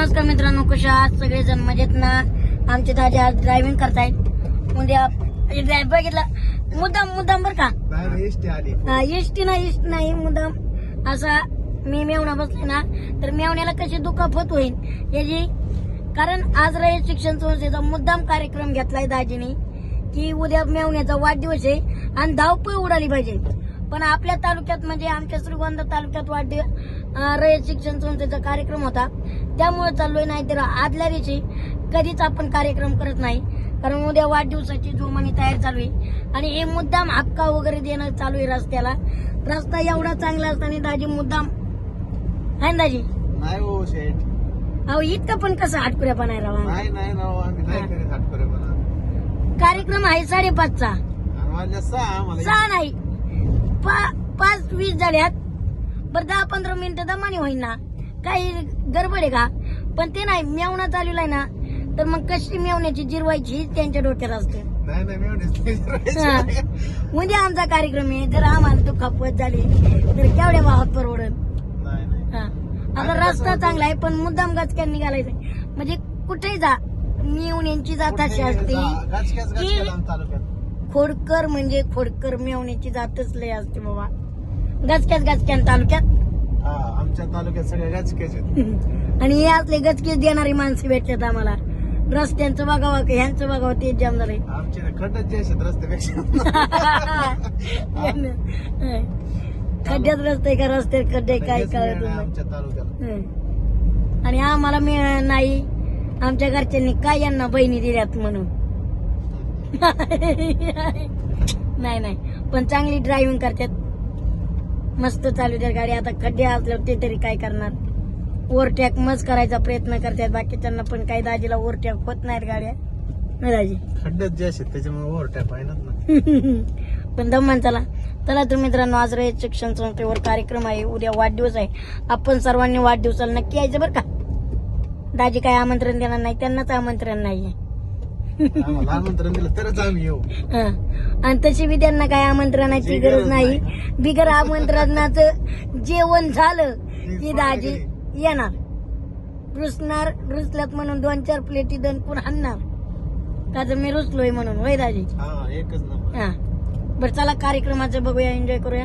नमस्कार मित्रांनो कशा आहात? सगळेजण मजेत ना? आमचे दाजे आज ड्रायव्हिंग करतायत. उद्या ड्राईव्ह बघितला. मुद्दाम मुद्दाम बर का? एसटी इष्टी ना इष्ट नाही मुद्दाम. असा मी मेवणा बसले ना तर मेवण्याला कशी दुखापत होईल? याची कारण आज रयत शिक्षण संस्थेचा मुद्दाम कार्यक्रम घेतलाय दाजीने की उद्या मेवण्याचा वाढदिवस आहे आणि धावपळ उडाली पाहिजे. पण आपल्या तालुक्यात म्हणजे आमच्या श्रीगोंदा तालुक्यात वाढदिवस अं, रयत शिक्षण संस्थेचा कार्यक्रम होता. त्यामुळे चाललोय नाही तर आदल्या दिवशी कधीच आपण कार्यक्रम करत नाही. कारण उद्या वाढदिवसाची जोमाने तयारी चालू आहे. आणि हे मुद्दाम हक्का वगैरे देणं चालू आहे रस्त्याला. रस्ता एवढा चांगला असताना दाजी मुद्दाम आहे ना दाजी? नाही हो शेठ. अहो इतकं पण कसं हाटकुऱ्यापणा आहे राव नाही नाही राव आम्ही नाही. करीत हाटकरे पण कार्यक्रम आहे साडेपाचचा. माझ्या सहा आम्हाला. सहा नाही. पाच वीस झाल्यात. बरं दहा पंधरा मिनिटं दमाने होईन. ना काही गडबड आहे का? पण ते नाही मेवणा चालू आहे ना तर मग कशी मेवण्याची जिरवायची त्यांच्या डोक्यात असते. उद्या आमचा कार्यक्रम आहे जर आम्हाला दुखापत झाली तर केवढ्या भावात परवडत नाही नाही. हा. आता रस्ता चांगला आहे पण मुद्दाम गचक्यान निघालायचं म्हणजे कुठेही जा मी यांची जात अशी असते. की गचक्यात खोडकर म्हणजे खोडकर मेवण्याची जातच लय असते बाबा. गचक्याच गचक्यान तालुक्यात. हा आमच्या तालुक्यात सगळे गचक्याच आहेत. आणि हे असले गचकीच देणारी माणसं भेटतात आम्हाला. रस्त्यांचं बघावं का ह्यांचं बघावं तेच जाम झालंय. आमचे ते खड्ड्यात जे आहेत रस्त्यापेक्षा. खड्ड्यात रस्ते का रस्ते खड्डे काय लगेच कळत नाही. आमच्या तालुक्याला. हं. आणि आम्हाला मिळ नाही. आमच्या घरच्यांनी काय यांना बहिणी दिल्यात म्हणून. नाही नाही. पण चांगली ड्रायव्हिंग करतात. मस्त चालू त्या गाडी. आता खड्डे असल्यावर ते तरी काय करणार? ओव्हरटॅक मस्त करायचा प्रयत्न करतात. बाकीच्यांना पण काही दाजीला ओव्हरटॅक होत नाहीत गाड्या. नाही दाजी? खड्ड्यात जे आहेत त्याच्यामुळे ओव्हरटॅप आहे ना. पण दमन चला. चला तर मित्रांनो आज रयत शिक्षण संस्थेवर कार्यक्रम आहे. उद्या वाढदिवस आहे. आपण सर्वांनी वाढदिवसाला नक्की यायचं बरं का? दाजी काय आमंत्रण देणार नाही त्यांनाच आमंत्रण नाहीये. आम्हाला आमंत्रण दिलं तरच आम्ही येऊ. हं. आणि तशी बी त्यांना काय आमंत्रणाची गरज गरज नाही. बिगर आमंत्रणाचं जेवण झालं की दाजी येणार. रुसणार रुसल्यात म्हणून दोन चार प्लेटी दणकून आणणार का तर मी रुसलोय म्हणून होय दाजी? हा एकच नंबर हा. बरं चला कार्यक्रमाचं बघूया एन्जॉय करूया.